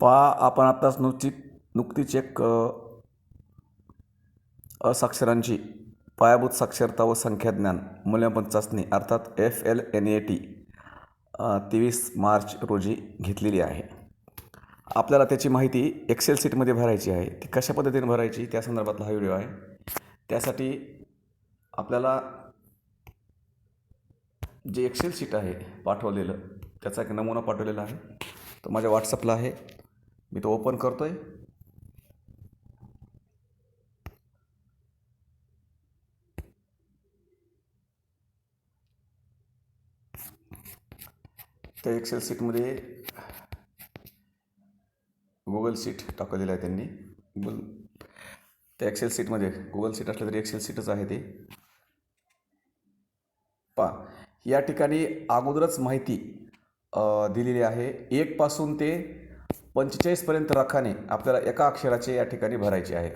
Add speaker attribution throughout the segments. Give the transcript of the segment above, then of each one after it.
Speaker 1: पहा आपण आत्ताच नुकती नुकतीच एक असाक्षरांची. पायाभूत साक्षरता व संख्याज्ञान. मूल्यांकन चाचणी. अर्थात F L N A T तेवीस मार्च रोजी घेतलेली आहे. आपल्याला त्याची माहिती एक्सेल सीटमध्ये भरायची आहे. ती कशा पद्धतीने भरायची? त्या संदर्भातला हा व्हिडिओ आहे. त्यासाठी आपल्याला जे एक्सेल सीट आहे पाठवलेलं त्याचा एक नमुना पाठवलेला आहे. तो माझ्या व्हॉट्सअपला आहे. मी तो ओपन करतो आहे त्या एक्सेल सीटमध्ये गुगल सीट टाकलेलं आहे त्यांनी. गुगल त्या एक्सेल सीटमध्ये गुगल सीट असलं तरी एक्सेल सीटच आहे ते. पा या ठिकाणी अगोदरच माहिती दिलेली आहे. एकपासून ते पंचेचाळीसपर्यंत रकाने आपल्याला एका अक्षराचे या ठिकाणी भरायचे आहे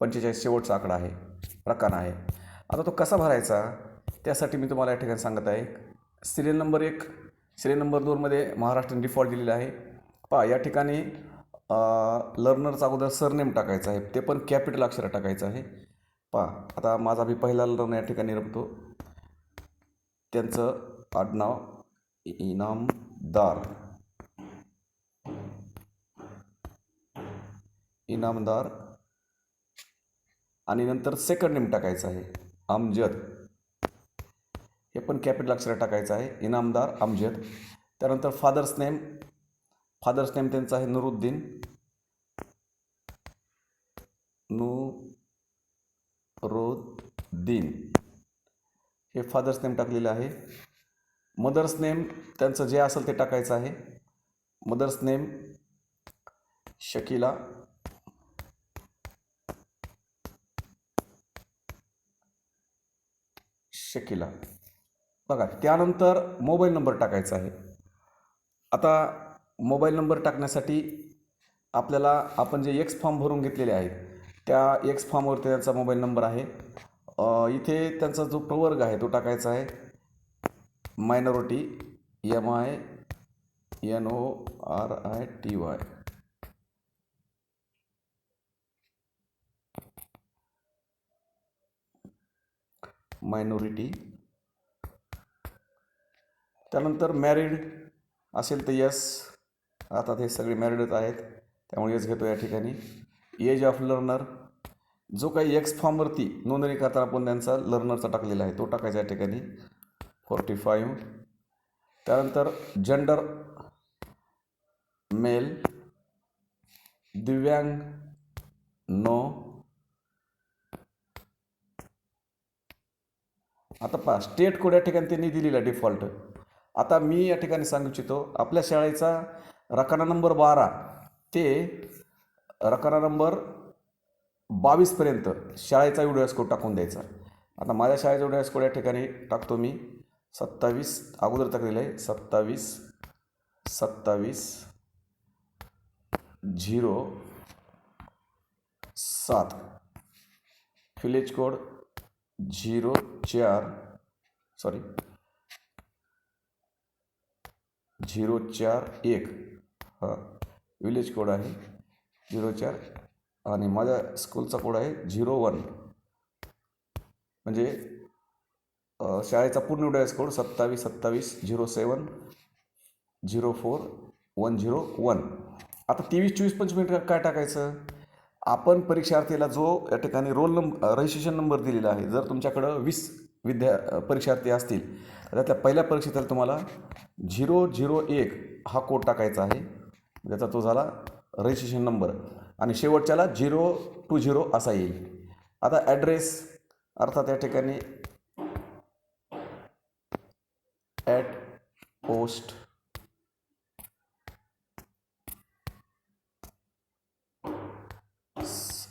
Speaker 1: पंचेचाळीस शेवटचा आकडा आहे. रकाना आहे. आता तो कसा भरायचा? त्यासाठी मी तुम्हाला या ठिकाणी सांगत आहे. सिरियल नंबर एक सिरियल नंबर दोनमध्ये महाराष्ट्र डिफॉल्ट दिलेला आहे. पहा या ठिकाणी लर्नरचा अगोदर सरनेम टाकायचा आहे. ते पण कॅपिटल अक्षर टाकायचं आहे. पहा आता माझा मी पहिला लर्नर या ठिकाणी रमतो. त्यांचं आडनाव इनामदार. इनामदार. आणि नंतर सेकंड नेम टाकायचं आहे अमजद हे पण कॅपिटल अक्षरात टाकायचं आहे इनामदार अमजद त्यानंतर फादर्स नेम फादर्स नेम त्यांचं आहे नुरुद्दीन. नुरुद्दीन. हे फादर्स नेम टाकलेलं आहे. मदर्स नेम त्यांचं जे असेल ते टाकायचं आहे. Mother's name Shakila. शकिला बघा त्यानंतर मोबाईल नंबर टाकायचा आहे. आता मोबाईल नंबर टाकण्यासाठी आपल्याला आपण जे एक्स फॉर्म भरून घेतलेले आहेत त्या एक्स फॉर्मवरती त्यांचा मोबाईल नंबर आहे. इथे त्यांचा जो प्रवर्ग आहे तो टाकायचा आहे. Minority M I N O R I T Y minority त्यानंतर मॅरिड असेल तर यस आता हे सगळे मॅरिडच आहेत. त्यामुळे यस घेतो या ठिकाणी. एज ऑफ लर्नर जो काही एक्स फॉर्मवरती नोंदणी करताना आपण त्यांचा लर्नरचा टाकलेला आहे. तो टाकायचा या ठिकाणी. फोर्टी फाईव्ह त्यानंतर जेंडर मेल दिव्यांग. नो आता पहा स्टेट कोड या ठिकाणी त्यांनी दिलेला डिफॉल्ट आता मी या ठिकाणी सांगू इच्छितो आपल्या शाळेचा रकाना नंबर बारा ते रकाना नंबर बावीसपर्यंत शाळेचा व्हिडिओ कोड टाकून द्यायचा. आता माझ्या शाळेचा व्हिडिओ कोड या ठिकाणी टाकतो मी. सत्तावीस अगोदर टाकलेलं आहे. सत्तावीस सत्तावीस झिरो सात. फिलेज कोड झिरो चार सॉरी झिरो चार एक. हा विलेज कोड आहे. झिरो चार आणि माझ्या स्कूलचा कोड आहे झिरो वन. म्हणजे शाळेचा पूर्ण डायस कोड सत्तावीस सत्तावीस zero seven zero four one zero one. आता तेवीस चोवीस पंचवीस मिनिट काय टाकायचं? आपण परीक्षार्थीला जो या ठिकाणी रोल नंबर रजिस्ट्रेशन नंबर दिलेला आहे जर तुमच्याकडं वीस विद्या परीक्षार्थी असतील तर त्यातल्या पहिल्या परीक्षेतील तुम्हाला झिरो झिरो एक हा कोड टाकायचा आहे. त्याचा तो झाला रजिस्ट्रेशन नंबर आणि शेवटच्याला झिरो टू झिरो असा येईल. आता ॲड्रेस अर्थात या ठिकाणी at post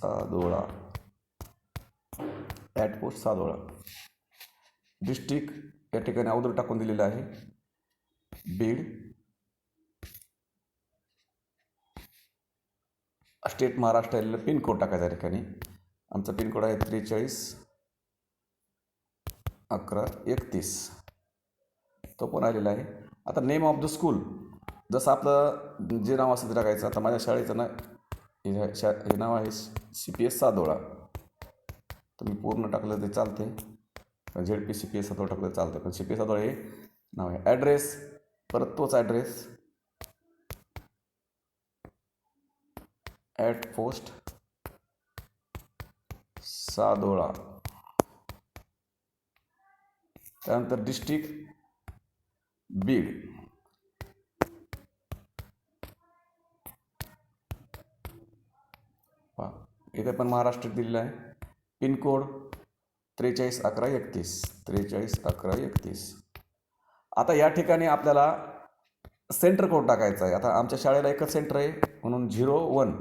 Speaker 1: Sadola. At post Sadola. District या ठिकाणी अगोदर टाकून दिलेलं आहे. बीड स्टेट महाराष्ट्र आलेलं पिनकोड टाकायचा या ठिकाणी. आमचा पिनकोड आहे त्रेचाळीस अकरा एकतीस. तो पण आलेला आहे. आता नेम ऑफ द स्कूल जसं आपलं जे नाव असेल ते टाकायचं. आता माझ्या शाळेचं ना हे शा हे नाव आहे सी पी एस सादोळा तुम्ही पूर्ण टाकलं ते चालते. Z P C P S Sadola टाकलं चालतं पण सी पी एस सादोळा हे नाव आहे. ॲड्रेस परत तोच ॲड्रेस ॲट पोस्ट सादोळा त्यानंतर डिस्ट्रिक्ट बीड पहा इथे पण महाराष्ट्र दिलेलं आहे. पिनकोड त्रेचाळीस अकरा एकतीस त्रेचाळीस अकरा एकतीस. आता या ठिकाणी आपल्याला सेंटर कोड टाकायचा आहे. आता आमच्या शाळेला एकच सेंटर आहे म्हणून zero one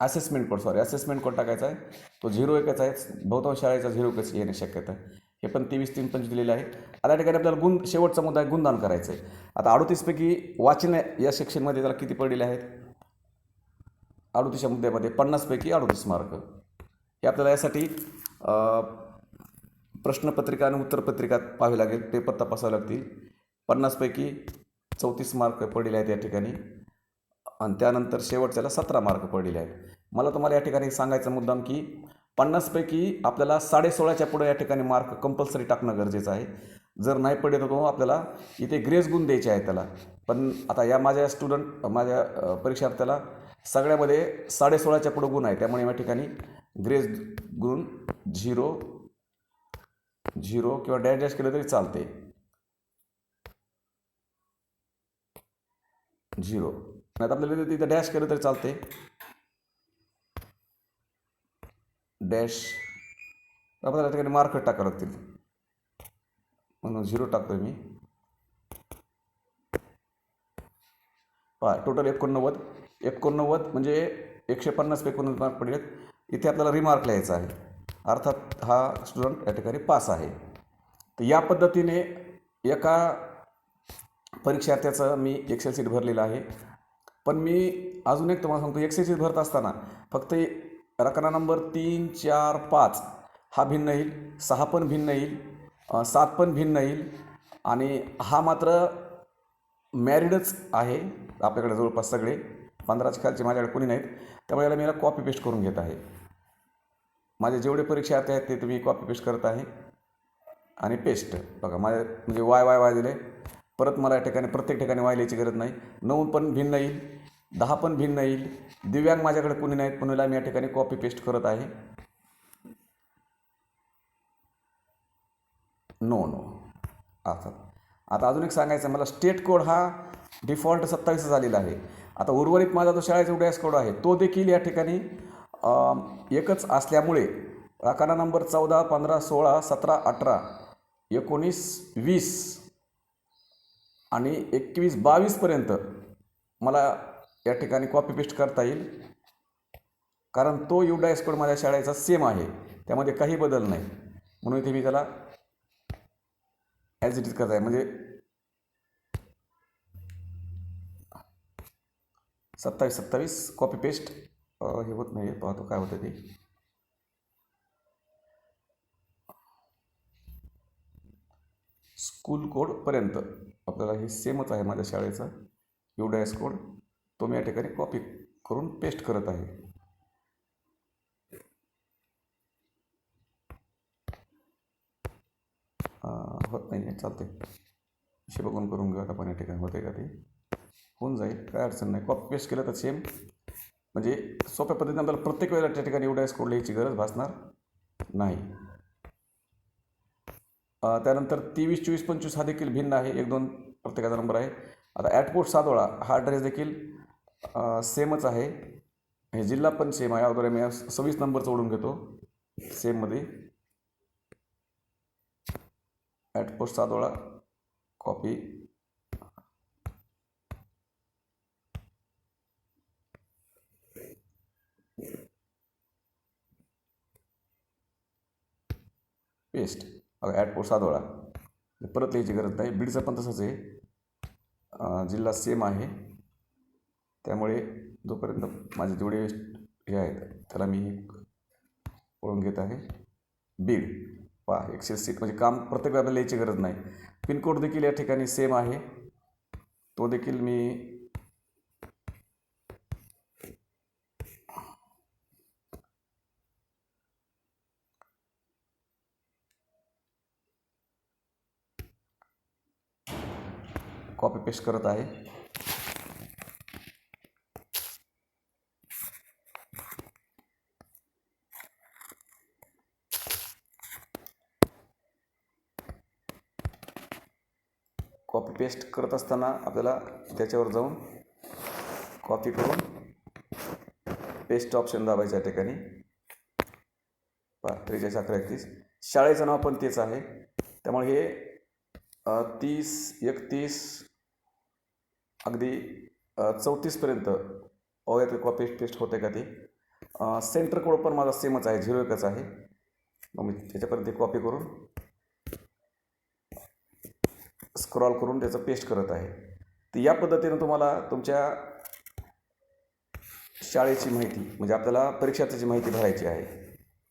Speaker 1: assessment code sorry assessment code टाकायचा आहे. तो झिरो एकच आहे. बहुतांश शाळेचा झिरो एकच येणे शक्यता आहे. हे पण तेवीस तीन पंच दिलेले आहे. आता या ठिकाणी आपल्याला गुण शेवटचा मुद्दा आहे गुणदान करायचं आहे. आता अडोतीसपैकी वाचन या सेक्शनमध्ये त्याला किती पडलेले आहेत? अडोतीसच्या मुद्द्यामध्ये पन्नासपैकी अडोतीस मार्क. हे आपल्याला यासाठी प्रश्नपत्रिका आणि उत्तरपत्रिका पाहावी लागेल. पेपर तपासावे लागतील. पन्नासपैकी चौतीस मार्क पडलेले आहेत या ठिकाणी. आणि त्यानंतर शेवटच्याला सतरा मार्क पडलेले आहेत. मला तुम्हाला या ठिकाणी सांगायचं मुद्दाम की पन्नासपैकी आपल्याला साडेसोळाच्या पुढे या ठिकाणी मार्क कंपल्सरी टाकणं गरजेचं आहे. जर नाही पडले तर तो आपल्याला इथे ग्रेस गुण द्यायचे आहे त्याला. पण आता या माझ्या स्टुडंट माझ्या परीक्षार्थ्याला सगळ्यामध्ये साडेसोळाच्या पुढं गुण आहे त्यामुळे या ठिकाणी ग्रेस गुण झिरो झिरो किंवा डॅश डॅश केलं तरी चालते. झिरो. नाही आपल्याला तिथं डॅश केलं तरी चालते. डॅश. आपल्याला या ठिकाणी मार्क टाकावं लागतील. म्हणून झिरो टाकतोय मी. पा टोटल एकोणनव्वद. एकोणनव्वद म्हणजे एकशे पन्नास एकोणनव्वद मार्क पडलेत? इथे आपल्याला रिमार्क लिहायचा आहे. अर्थात हा स्टुडंट या ठिकाणी पास आहे. तर या पद्धतीने एका परीक्षार्थ्याचं मी एक्सेल सीट भरलेलं आहे. पण मी अजून एक तुम्हाला सांगतो एक्सेल सीट भरत असताना फक्त रकना नंबर तीन चार पाच हा भिन्न येईल सहा पण भिन्न येईल सात पण भिन्न येईल आणि हा मात्र मॅरिडच आहे आपल्याकडे जवळपास सगळे. पंधराच्या खालचे माझ्याकडे कोणी नाहीत. त्यामुळे याला मी याला कॉपी पेस्ट करून घेत आहे. माझे जेवढे परीक्षार्थी आहेत ते तुम्ही कॉपी पेस्ट करत आहे. आणि पेस्ट बघा माझ्या म्हणजे वाय वाय वाय दिले. परत मला या ठिकाणी प्रत्येक ठिकाणी वाय लिहायची गरज नाही. नऊ पण भिन्न येईल दहा पण भिन्न येईल. दिव्यांग माझ्याकडे कोणी नाहीत पण मी या ठिकाणी कॉपी पेस्ट करत आहे. नो नो अच्छा आता अजून एक सांगायचं आहे, मला स्टेट कोड हा डिफॉल्ट सत्तावीसच आलेला आहे. आता उर्वरित माझा जो शाळेचा डॅश कोड आहे तो देखील या ठिकाणी एकच असल्यामुळे आकारा नंबर चौदा पंधरा सोळा सतरा अठरा एकोणीस वीस आणि एकवीस बावीसपर्यंत मला या ठिकाणी कॉपी पेस्ट करता येईल. कारण तो यू डायस कोड माझ्या शाळेचा सेम आहे. त्यामध्ये काही बदल नाही. म्हणून इथे मी त्याला ॲज इट इज करत आहे. म्हणजे सत्तावीस सत्तावीस कॉपी पेस्ट हे होत नाही पाहतो काय होतं ते. स्कूल कोडपर्यंत आपल्याला हे सेमच आहे माझ्या शाळेचा. यू डी कोड तो मी या ठिकाणी कॉपी करून पेस्ट करत आहे. होत नाही आहे चालते असे बघून करून घेऊ आपण या ठिकाणी होते का ते? होऊन जाईल काय अडचण नाही. कॉपी पेस्ट केलं तर सेम म्हणजे सोप्या पद्धतीने आपल्याला प्रत्येक वेळेला त्या ठिकाणी एवढ्या कोड लिहायची गरज भासणार नाही. त्यानंतर तेवीस चोवीस पंचवीस हा देखील भिन्न आहे. एक दोन प्रत्येकाचा नंबर आहे. आता ॲटपोर्ट सादोळा हा ॲड्रेस देखील सेमच आहे. हे जिल्हा पण सेम आहे. अगोदर मी सव्वीस नंबर ओढून घेतो. सेममध्ये ॲटपोस्ट सादोळा कॉपी पेस्ट. ॲटपोस्ट सातोळा परत लिहायची गरज नाही. बीडचं पण तसंच आहे. जिल्हा सेम आहे. त्यामुळे जोपर्यंत माझे जेवढे हे आहेत त्याला मी ओळून घेत आहे. बीड. पा एकशे सीट. म्हणजे काम प्रत्येक वेळेला लिहायची गरज नाही. पिनकोड देखील या ठिकाणी सेम आहे. तो देखील मी कॉपी पेस्ट करत आहे. कॉपी पेस्ट करत असताना आपल्याला त्याच्यावर जाऊन कॉपी करून पेस्ट ऑप्शन दाबायचं या ठिकाणी. पहा त्रेचाळीस अकरा एकतीस. शाळेचं नाव पण तेच आहे. त्यामुळे हे तीस एकतीस अगदी चौतीसपर्यंत ओव्यात कॉपी पेस्ट होते का ती. सेंटर कोड पण माझा सेमच आहे झिरो एकच आहे. मग मी त्याच्यापर्यंत कॉपी करून स्क्रॉल करून त्याचं पेस्ट करत आहे. तर या पद्धतीनं तुम्हाला तुमच्या शाळेची माहिती म्हणजे आपल्याला परीक्षाची माहिती भरायची आहे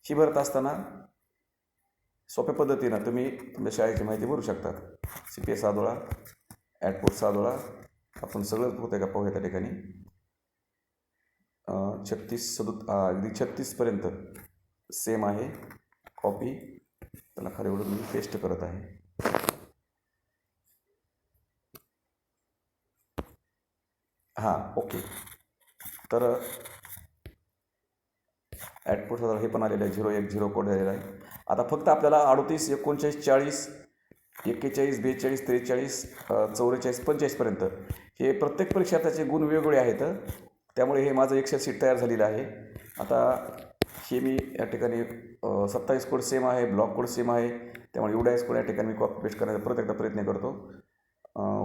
Speaker 1: ही भरत असताना सोप्या पद्धतीनं तुम्ही तुमच्या शाळेची माहिती भरू शकतात C P S Sadola at post Sadola आपण सगळंच होतं का पाहूया त्या ठिकाणी. छत्तीस सदत अगदी छत्तीसपर्यंत सेम आहे. कॉपी त्याला खाली एवढं मी पेस्ट करत आहे. हां ओके तर ॲटपोर्ट साधारण हे पण आलेलं आहे. झिरो एक झिरो कोड झालेला आहे. आता फक्त आपल्याला अडतीस एकोणचाळीस चाळीस एक्केचाळीस बेचाळीस त्रेचाळीस चौवेचाळीस पंचेचाळीसपर्यंत हे प्रत्येक परीक्षार्थाचे गुण वेगवेगळे आहेत. त्यामुळे हे माझं एकशे सीट तयार झालेलं आहे. आता हे मी या ठिकाणी सत्तावीस कोड सेम आहे ब्लॉक कोड सेम आहे. त्यामुळे एवढ्याच कोड या ठिकाणी मी कॉपी पेस्ट करण्याचा परत एकदा प्रयत्न करतो.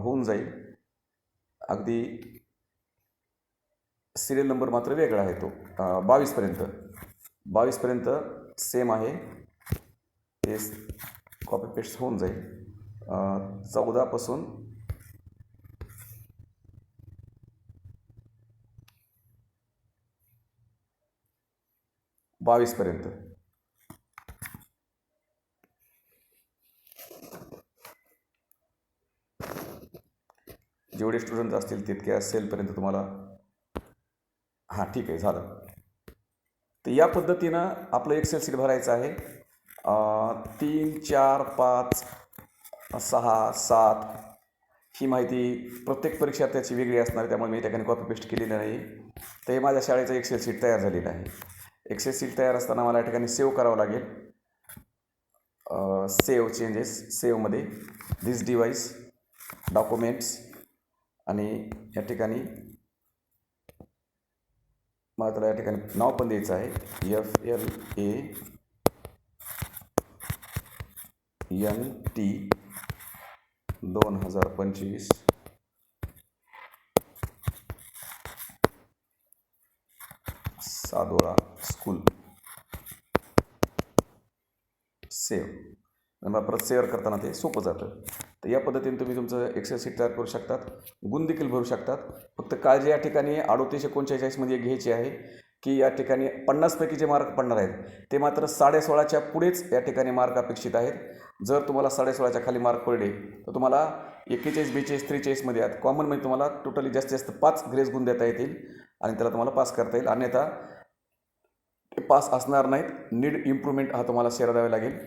Speaker 1: होऊन जाईल. अगदी सिरियल नंबर मात्र वेगळा आहे तो. बावीसपर्यंत बावीसपर्यंत सेम आहे. ते कॉपी पेस्ट होऊन जाईल. चौदापासून बावीसपर्यंत जेवढे स्टुडंट असतील तितक्या सेलपर्यंत तुम्हाला. हां ठीक आहे झालं. तर या पद्धतीनं आपलं एक्सेल सीट भरायचं आहे. तीन चार पाच सहा सात ही माहिती प्रत्येक परीक्षा त्याची वेगळी असणार त्यामुळे मी त्या ठिकाणी कॉपी पेस्ट केलेली नाही. तर हे माझ्या शाळेचं एक्सेल सीट तयार झालेलं आहे. एक्सेल सीट तयार असताना मला या ठिकाणी सेव्ह करावं लागेल. सेव्ह चेंजेस सेव्हमध्ये दिस डिवाईस डॉक्युमेंट्स आणि या ठिकाणी मला त्याला या ठिकाणी नाव पण द्यायचं आहे. F L A N T दोन हजार पंचवीस. सादोळा स्कूल सेव्ह परत सेअर करताना ते सोपं जातं. तर या पद्धतीने तुम्ही तुमचं एक्सेल सीट तयार करू शकतात. गुण देखील भरू शकतात. फक्त काळजी या ठिकाणी अडोतीस एकोणचाळीसमध्ये घ्यायची आहे की या ठिकाणी पन्नासपैकी जे मार्क पडणार आहेत ते मात्र साडेसोळाच्या पुढेच या ठिकाणी मार्क अपेक्षित आहेत. जर तुम्हाला साडेसोळाच्या खाली मार्क पडले तर तुम्हाला एक्केचाळीस बेचाळीस त्रेचाळीसमध्ये आहेत. कॉमनमध्ये तुम्हाला टोटली जास्तीत जास्त पाच ग्रेस गुण देता येतील आणि त्याला तुम्हाला पास करता येईल. अन्यथा ते पास असणार नाहीत. नीड इम्प्रूव्हमेंट हा तुम्हाला शेअर द्यावा लागेल.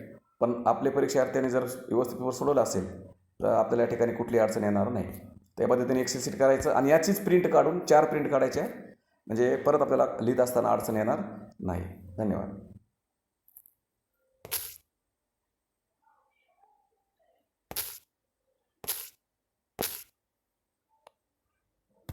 Speaker 1: पण आपले परीक्षार्थ्यांनी जर व्यवस्थित पेपर सोडवलं असेल तर आपल्याला या ठिकाणी कुठली अडचण येणार नाही. त्या पद्धतीने एक्सेल सीट करायचं आणि याचीच प्रिंट काढून चार प्रिंट काढायच्या म्हणजे परत आपल्याला लिहित असताना अडचण येणार नाही. धन्यवाद.